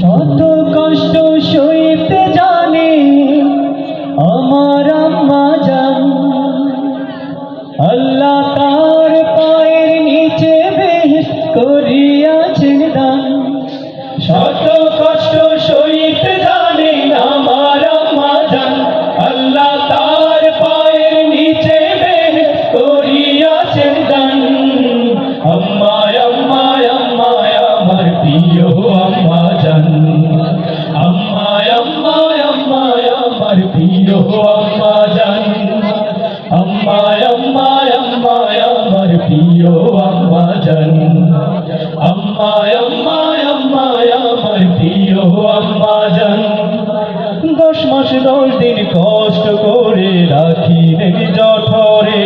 শত কষ্ট সইতে জানে আমার আম্মা জান। আল্লাহ তার পায়ের নিচে বেশ করিয়াছেন দান। শত আমার আম্মা জান আমার আম্মা আমার প্রিয় আম্মা জান দশ মাস, দশ দিন কষ্ট করে রাখি নেই জঠরে।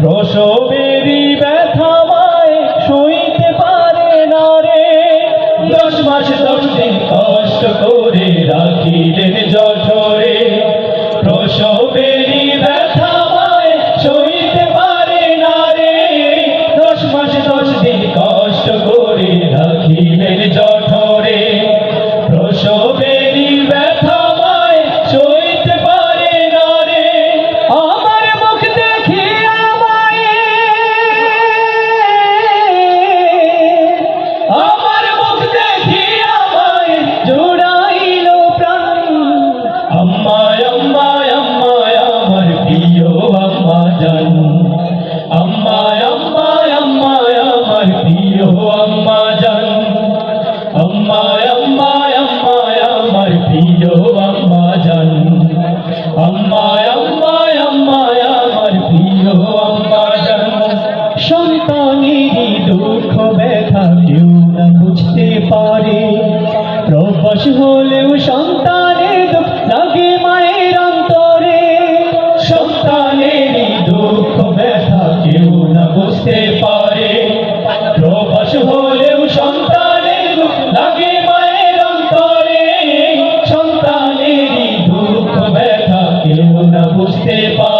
প্রসবেরই ব্যথা মায় সইতে পারে না রে। দশ মাস, দশ দিন কষ্ট করে রাখিলেন আমার প্রিয় আম্মা জান। আমার প্রিয় আম্মা জান। সন্তানেরই দুঃখ ব্যথা না বুঝতে পারে। প্রবাস হলেও os tempos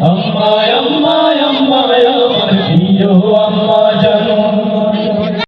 Amayam